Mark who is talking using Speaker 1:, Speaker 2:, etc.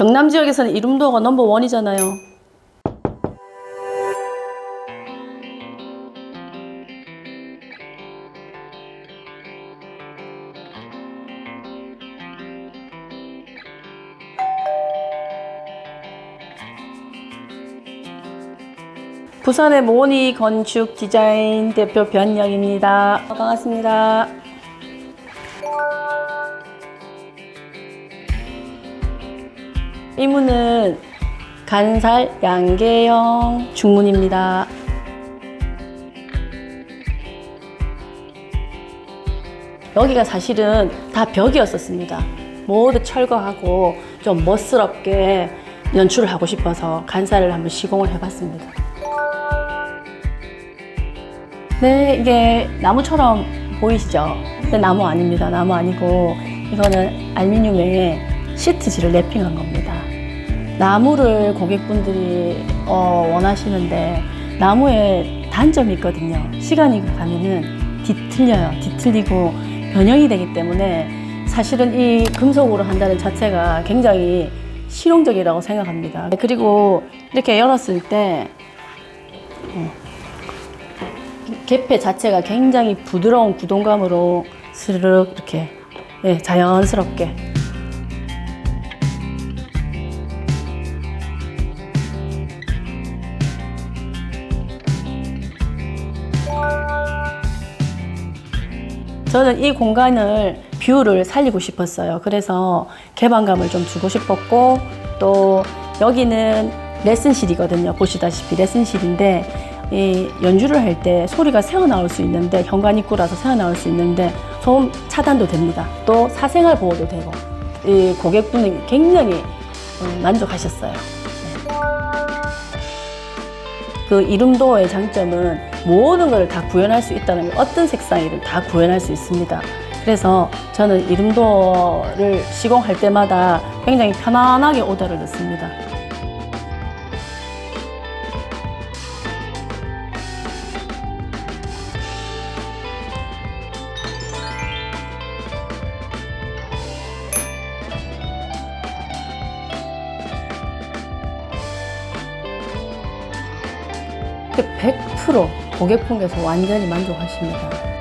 Speaker 1: 경남 지역에서는 이름도가 넘버 원이잖아요. 부산의 모니 건축 디자인 대표 변영입니다. 반갑습니다. 이 문은 간살 양계형 중문입니다. 여기가 사실은 다 벽이었었습니다. 모두 철거하고 좀 멋스럽게 연출을 하고 싶어서 간살을 한번 시공을 해봤습니다. 네, 이게 나무처럼 보이시죠? 근데 나무 아닙니다. 나무 아니고 이거는 알루미늄에 시트지를 랩핑한 겁니다. 나무를 고객분들이 어, 원하시는데 나무에 단점이 있거든요. 시간이 가면은 뒤틀려요. 뒤틀리고 변형이 되기 때문에 사실은 이 금속으로 한다는 자체가 굉장히 실용적이라고 생각합니다. 그리고 이렇게 열었을 때 개폐 자체가 굉장히 부드러운 구동감으로 스르륵 이렇게 예, 자연스럽게 저는 이 공간을 뷰를 살리고 싶었어요. 그래서 개방감을 좀 주고 싶었고 또 여기는 레슨실이거든요. 보시다시피 레슨실인데 이 연주를 할 때 소리가 새어나올 수 있는데 현관 입구라서 새어나올 수 있는데 소음 차단도 됩니다. 또 사생활 보호도 되고 이 고객분이 굉장히 음, 만족하셨어요. 네. 그 이름도어의 장점은 모든 걸 다 구현할 수 있다는 거 어떤 색상이든 다 구현할 수 있습니다. 그래서 저는 이름도어를 시공할 때마다 굉장히 편안하게 오더를 넣습니다. 그100% 고객분께서 완전히 만족하십니다.